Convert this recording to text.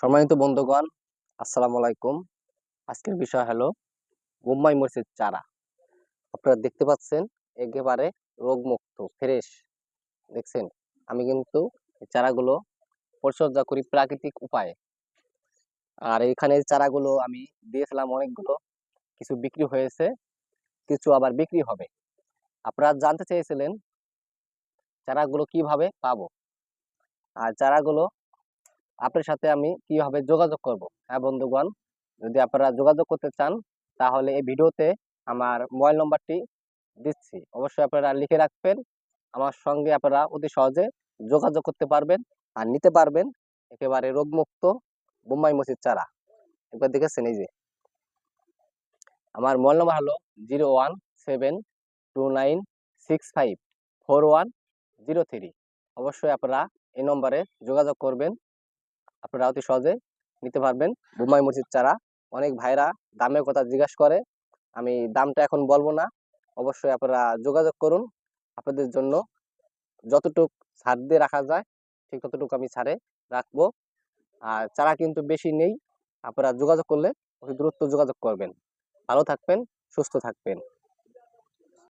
সম্মানিত বন্ধুগণ, আসসালামু আলাইকুম। আজকের বিষয় হলো বোম্বাই মরিচের চারা। আপনারা দেখতে পাচ্ছেন, একেবারে রোগমুক্ত ফ্রেশ দেখছেন? আমি কিন্তু চারাগুলো পরিচর্যা করি প্রাকৃতিক উপায়ে। আর এখানে চারাগুলো আমি দিয়েছিলাম অনেকগুলো, কিছু বিক্রি হয়েছে, কিছু আবার বিক্রি হবে। আপনারা জানতে চেয়েছিলেন চারাগুলো কীভাবে পাবো। আর চারাগুলো আপনার সাথে আমি কীভাবে যোগাযোগ করব? হ্যাঁ বন্ধুগণ, যদি আপনারা যোগাযোগ করতে চান, তাহলে এই ভিডিওতে আমার মোবাইল নম্বরটি দিচ্ছি। অবশ্যই আপনারা লিখে রাখবেন। আমার সঙ্গে আপনারা অতি সহজে যোগাযোগ করতে পারবেন আর নিতে পারবেন। একেবারে রোগমুক্ত বোম্বাই মসজিদ চারা। একবার দেখেছেন এই যে? আমার মোবাইল নম্বর হলো zero one seven two nine six five four one zero three. অবশ্যই আপনারা এই নম্বরে যোগাযোগ করবেন। আপনারা অতি সহজে নিতে পারবেন। বোম্বাই মসজিদ চারা অনেক ভাইরা দামের কথা জিজ্ঞাসা করে। আমি দামটা এখন বলব না। অবশ্যই আপনারা যোগাযোগ করুন। আপনাদের জন্য যতটুক ছাড় দিয়ে রাখা যায়, ঠিক ততটুকু আমি ছাড়ে রাখব। আর চারা কিন্তু বেশি নেই। আপনারা যোগাযোগ করলে অতি দ্রুত যোগাযোগ করবেন। ভালো থাকবেন, সুস্থ থাকবেন।